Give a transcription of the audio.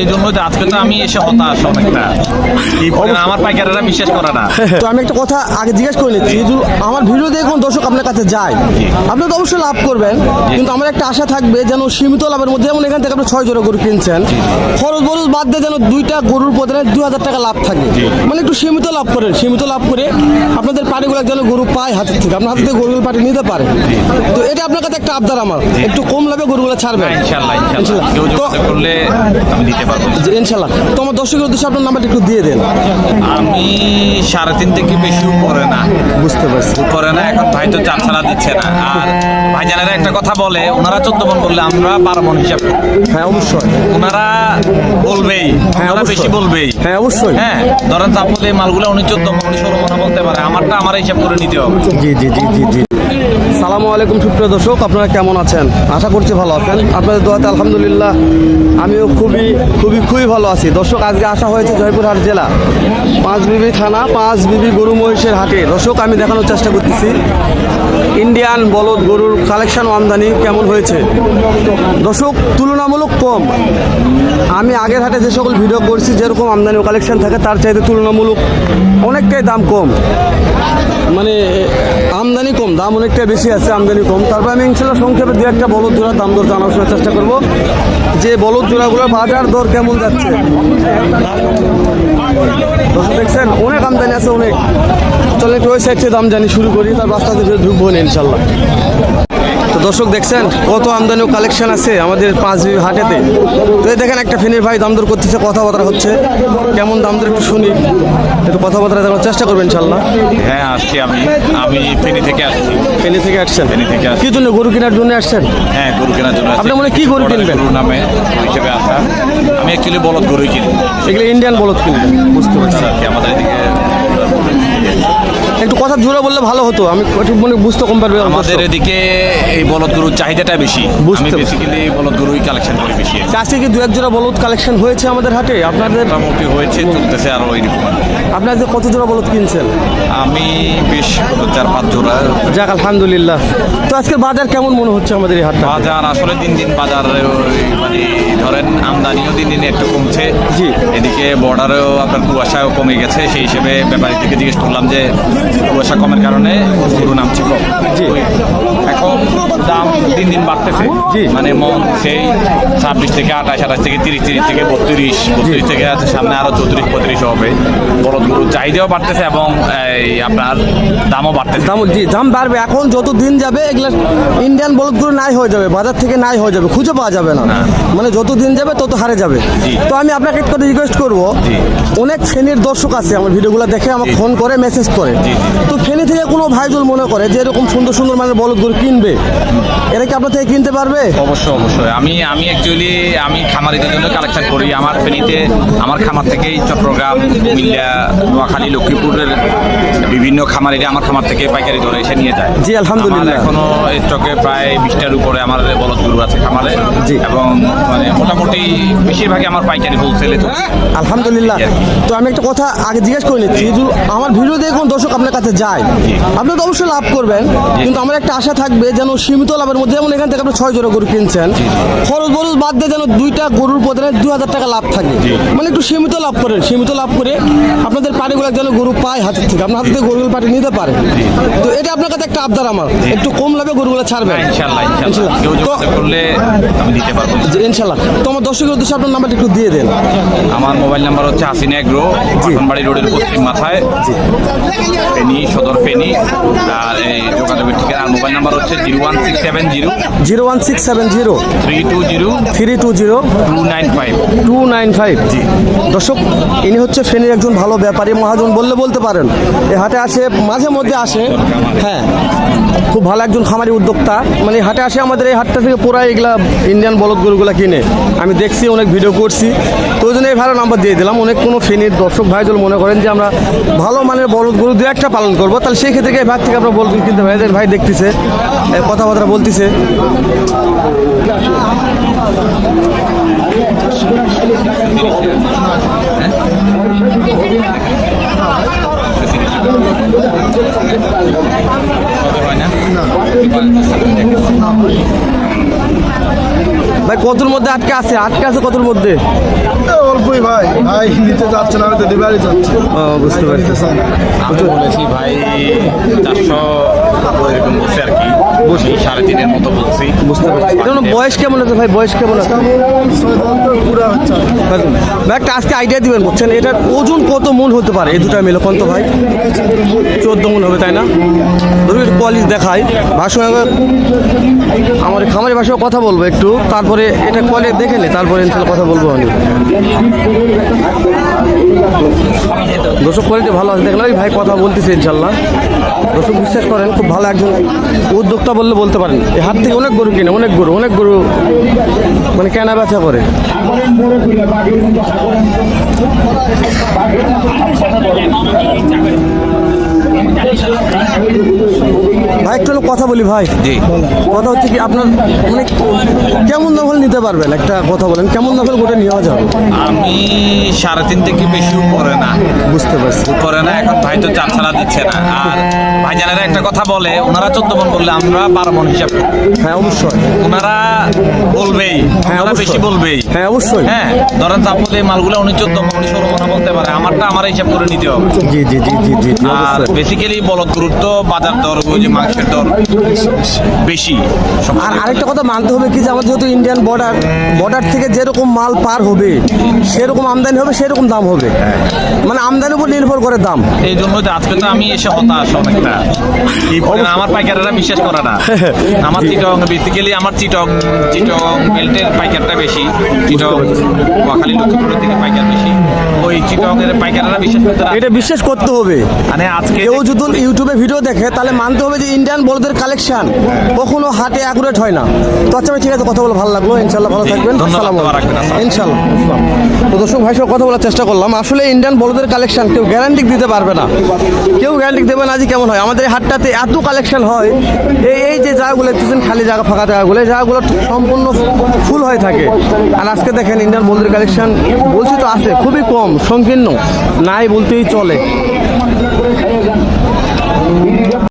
এই জন্য আজকে তো আমি এসে হতাশ অনেকটা। আমার পাইকারেরা বিশ্বাস করে না। তো আমি একটা কথা আগে জিজ্ঞেস করে নিচ্ছি যে আমার ভিডিও দেখে কোন দর্শক আপনার কাছে যায়? আপনি তো অবশ্যই লাভ করবেন কিন্তু আমার একটা আশা থাকবে যেন সীমিত লাভের মধ্যে যেমন এখান থেকে আপনি ছয় জোড়া গরু কিনছেন খরচ বরচ বাদ দিয়ে যেন দুইটা গরুর প্রতি দুই হাজার টাকা লাভ থাকে। মানে একটু সীমিত লাভ করেন সীমিত লাভ করে আপনাদের পার্টিগুলো যেন গরু পায় হাতের থেকে আপনার হাত থেকে গরুগুলো পার্টি নিতে পারে। তো এটা আপনার কাছে একটা আবদার আমার একটু কম লাভে গরুগুলো ছাড়বেন। ইনশাল্লাহ ইনশাল্লাহ। তো করলে আমি দিতে পারব ইনশাল্লাহ। তো আমার দর্শকের উদ্দেশ্যে আপনার নাম্বারটা একটু দিয়ে দেন। আমি সাড়ে তিন থেকে করে না। বুঝতে পারছি। করে না এখন ভাই তো চার ছাড়া দিচ্ছে না। আর ভাইজানেরা একটা কথা বলে ওনারা চোদ্দ মন বললে আমরা বারো মন হিসাব হ্যাঁ অবশ্যই। ওনারা বলবেই হ্যাঁ, ওনারা বেশি বলবেই। হ্যাঁ অবশ্যই। হ্যাঁ ধরেন এই মালগুলো উনি চোদ্দ মন উনি ষোলো মনে বলতে পারে আমারটা আমার হিসাব করে নিতে হবে। জি জি জি জি জি। সালামু আলাইকুম সুপ্রিয় দর্শক, আপনারা কেমন আছেন? আশা করছি ভালো আছেন। আপনাদের দোয়াতে আলহামদুলিল্লাহ, আমিও খুবই খুবই খুবই ভালো আছি। দর্শক, আজকে আসা হয়েছে জয়পুরহাট জেলা পাঁচ বিবি থানা পাঁচ বিবি গরু মহিষের হাটে। দর্শক, আমি দেখানোর চেষ্টা করতেছি। ইন্ডিয়ান বলদ গরুর কালেকশন আমদানি কেমন হয়েছে? দর্শক, তুলনামূলক কম। আমি আগের হাটে যে সকল ভিডিও করছি, যেরকম আমদানি কালেকশন থাকে, তার চাইতে তুলনামূলক অনেকটাই দাম কম। মানে আমদানি কম, দাম অনেকটা বেশি আছে, আমদানি কম। তারপর আমি ইনশাল্লাহ সংক্ষেপে দু একটা বলদ জোড়ার দাম দর জানার চেষ্টা করব। যে বলদ জোড়াগুলোর বাজার দর কেমন যাচ্ছে? দেখছেন, অনেক আমদানি আছে, অনেক। চলে একটু ওই সাইড দাম জানি শুরু করি তার রাস্তাতে ঢুকবো না ইনশাল্লাহ। তো দর্শক দেখছেন কত আমদানি কালেকশন আছে আমাদের পাঁচ বিবি হাটেতে। তো এই দেখেন একটা ফেনের ভাই দাম দর করতেছে কথাবার্তা হচ্ছে। কেমন দাম দর একটু শুনি একটু কথাবার্তা দেওয়ার চেষ্টা করবেন ইনশাল্লাহ হ্যাঁ আসছি আমি। আমি ফেনী থেকে আসছি। ফেনী থেকে আসছেন? ফেনি থেকে আসছি। কি জন্য গরু কেনার জন্য আসছেন? হ্যাঁ গরু কেনার জন্য। আপনি মনে কি গরু কিনবেন? গরু নামে হিসেবে আসা। আমি অ্যাকচুয়ালি বলদ গরুই কিনি। এগুলো ইন্ডিয়ান বলদ কিনবেন। বুঝতে পারছি। আমাদের এদিকে কথা জোরে বললে ভালো হতো আমি ঠিক মনে বুঝতে কম পারবে আমাদের এদিকে এই বলদ গরুর চাহিদাটা বেশি। বুঝতে আমি। বেসিক্যালি বলদ গরুই কালেকশন করি বেশি। আজকে কি দু এক জোড়া বলদ কালেকশন হয়েছে আমাদের হাটে আপনাদের? মোটামুটি হয়েছে চলতেছে আরও ওইরকম আপনাদের কত জোড়া বলদ কিনছেন? আমি বেশ চার পাঁচ জোড়া। যাক আলহামদুলিল্লাহ। তো আজকে বাজার কেমন মনে হচ্ছে আমাদের এই হাটটা? বাজার আসলে দিন দিন বাজার মানে ধরেন আমদানিও দিন দিন একটু কমছে। জি। এদিকে বর্ডারেও আপনার কুয়াশাও কমে গেছে সেই হিসেবে ব্যাপারী থেকে জিজ্ঞেস করলাম যে কুয়াশা কমের কারণে গরু নামছে কম। জি। এখন দাম দিন দিন বাড়তেছে। জি। মানে মন সেই ছাব্বিশ থেকে আঠাশ আঠাশ থেকে তিরিশ তিরিশ থেকে বত্রিশ বত্রিশ থেকে আছে সামনে আরও চৌত্রিশ পঁয়ত্রিশ হবে। গরুর চাহিদাও বাড়তেছে এবং এই আপনার দামও বাড়তেছে। দাম জি দাম বাড়বে। এখন যত দিন যাবে এগুলা ইন্ডিয়ান বলদগুলো নাই হয়ে যাবে বাজার থেকে নাই হয়ে যাবে খুঁজে পাওয়া যাবে না। মানে যত দিন যাবে তত হারে যাবে। তো আমি আপনাকে একটা রিকোয়েস্ট করব। জি। অনেক ফেনীর দর্শক আছে আমার ভিডিওগুলো দেখে আমাকে ফোন করে মেসেজ করে। তো ফেনী থেকে কোনো ভাইজল মনে করে যে এরকম সুন্দর সুন্দর মানে বলদগুলো কিনবে? এরা কি আপনার থেকে কিনতে পারবে? অবশ্যই অবশ্যই। আমি আমি অ্যাকচুয়ালি আমি খামারিদের জন্য কালেকশন করি। আমার ফেনীতে আমার খামার থেকেই চট্টগ্রাম কুমিল্লা নোয়াখালী লক্ষ্মীপুরের বিভিন্ন খামারিরা আমার খামার থেকে পাইকারি ধরে এসে নিয়ে যায়। জি, আলহামদুলিল্লাহ। এখনও স্টকে প্রায় বিশটার উপরে আমার বলদ গরু আছে খামারে। জি। এবং মানে মোটামুটি বেশিরভাগই আমার পাইকারি হোলসেলে তো আলহামদুলিল্লাহ। তো আমি একটা কথা আগে জিজ্ঞেস করে নিচ্ছি যে আমার ভিডিও দেখে কোন দর্শক আপনার কাছে যায়? আপনি তো অবশ্যই লাভ করবেন কিন্তু আমার একটা আশা থাকবে যেন সীমিত লাভের মধ্যে যেমন এখান থেকে আপনি ছয় জোড়া গরু কিনছেন খরচ বরচ বাদ দিয়ে যেন দুইটা গরুর প্রতি দু হাজার টাকা লাভ থাকে। মানে একটু সীমিত লাভ করেন সীমিত লাভ করে আপনাদের পার্টিগুলো যেন গরু পায় হাতের থেকে। আপনার হাতে গরুগুলো পার্টি নিতে পারে। তো এটা আপনার কাছে একটা আবদার আমার। একটু কম লাভে গরুগুলো ছাড়বেন ইনশাল্লাহ তো আমার দর্শকের উদ্দেশ্যে আপনার নাম্বারটা একটু দিয়ে দেন। আমার মোবাইল নাম্বার হচ্ছে হাসিনা এগ্রো পাঠনবাড়ি রোডের পশ্চিম মাথায়। ফেনী সদর ফেনী। আর এই যোগাযোগের ঠিকানা আর মোবাইল নাম্বার হচ্ছে zero one six seven zero. Zero one six seven zero. Three two zero. Three two zero. Two nine five. Two nine five. জি। দর্শক ইনি হচ্ছে ফেনীর একজন ভালো ব্যাপারী মহাজন বললে বলতে পারেন। এই হাটে আসে, মাঝে মধ্যে আসে। হ্যাঁ খুব ভালো একজন খামারি উদ্যোক্তা। মানে হাটে আসে আমাদের এই হাটটা থেকে পুরাই এগুলা ইন্ডিয়ান বলদ গরুগুলা কিনে। আমি দেখছি, অনেক ভিডিও করছি। তো ওই জন্য এই ভালো নাম্বার দিয়ে দিলাম। অনেক কোনো ফেনীর দর্শক ভাই যদি মনে করেন যে আমরা ভালো মানের বলদ গরু দু একটা পালন করব। তাহলে সেই ক্ষেত্রে এই ভাই থেকে আমরা বলদ কিনতে এদের ভাই দেখতেছে কথাবার্তা বলতেছে। হয় না? ভাই কতর মধ্যে আটকে আছে? আটকে আছে কতর মধ্যে? অল্পই ভাই। ভাই নিতে যাচ্ছে না আমি তো দিবারই যাচ্ছে ও, বুঝতে পারছি। আমি বলেছি ভাই চারশো এরকম বলছি আর কি। বসি সাড়ে তিনের মতো বলছি। বুঝতে পারছি। হলো বয়স কেমন আছে ভাই? বয়স কেমন আছে? ছয় দাম তো পুরা হচ্ছে ভাই একটা আজকে আইডিয়া দিবেন বুঝছেন? এটার ওজন কত মন হতে পারে? এই দুটা মিলে কোন তো ভাই? চোদ্দ মন হবে তাই না? ধরুন একটু কোয়ালিস দেখাই ভাষণ আমার খামারি ভাষায় কথা বলব একটু তারপরে এটা কোয়ালিটি দেখে নে, তারপরে ইনশাল্লাহ কথা বলব আমি। দর্শক কোয়ালিটি ভালো আছে, দেখলাম। এই ভাই কথা বলতেছে ইনশাল্লাহ। দর্শক বিশ্বাস করেন, খুব ভালো একজন উদ্যোক্তা বললে বলতে পারেন। এই হাত থেকে অনেক গরু কিনে, অনেক গরু অনেক গরু মানে কেনা বেচা করে। ভাই একটু কথা বলি ভাই। জি। কথা হচ্ছে কি আপনার মানে কেমন দখল নিতে পারবেন? একটা কথা বলেন কেমন দখল গোটা নেওয়া যাবে? আমি সাড়ে তিন থেকে বেশি উপরে না। বুঝতে পারছি। উপরে না এখন ভাই তো চার ছাড়া দিচ্ছে না। আর ভাইজানেরা একটা কথা বলে ওনারা চোদ্দ মন বললে আমরা বারো মন হিসাব হ্যাঁ অবশ্যই। ওনারা বলবেই হ্যাঁ, ওনারা বেশি বলবেই। হ্যাঁ অবশ্যই। হ্যাঁ ধরেন তারপর এই মালগুলো উনি চোদ্দ মন উনি ষোলো মনে বলতে পারে। আমারটা আমার হিসাব করে নিতে হবে। জি জি জি জি জি আর। বেসিক্যালি বলদ গুরুত্ব বাজার দর যে মাংসের দর বেশি। আর আরেকটা কথা মানতে হবে কি যে আমাদের যেহেতু ইন্ডিয়ান বর্ডার বর্ডার থেকে যেরকম মাল পার হবে সেরকম আমদানি হবে সেরকম দাম হবে। মানে আমদানির উপর নির্ভর করে দাম। এই জন্য আজকে তো আমি এসে হতাশ অনেকটা। আমার পাইকারেরা বিশ্বাস করে না। আমার চিটং বেসিক্যালি আমার চিটং চিটং বেল্টের পাইকারটা বেশি। চিটং নোয়াখালী লক্ষ্মীপুরের থেকে পাইকার বেশি। ওই চিটং এর পাইকারেরা বিশ্বাস করতে এটা বিশ্বাস করতে হবে। মানে আজকে কেউ যদি ইউটিউবে ভিডিও দেখে তাহলে মানতে হবে যে ইন্ডিয়ান বলদের কালেকশন কখনো হাটে অ্যাকুরেট হয় না। তো আচ্ছা ভাই ঠিক আছে কথা বলে ভালো লাগল। ইনশাল্লাহ ভালো থাকবেন। আসসালামু। ইনশাল্লাহ তো দর্শক ভাই সঙ্গে কথা বলার চেষ্টা করলাম। আসলে ইন্ডিয়ান বলদের কালেকশন কেউ গ্যারান্টি দিতে পারবে না। কেউ গ্যারান্টি দেবে না। যে কেমন হয়? আমাদের এই হাটটাতে এত কালেকশন হয়। এই এই যে জায়গাগুলো দেখতেছেন খালি জায়গা ফাঁকা জায়গাগুলো এই জায়গাগুলো সম্পূর্ণ ফুল হয়ে থাকে। আর আজকে দেখেন ইন্ডিয়ান বলদের কালেকশন বলছি তো আছে খুবই কম সংকীর্ণ নাই বলতেই চলে।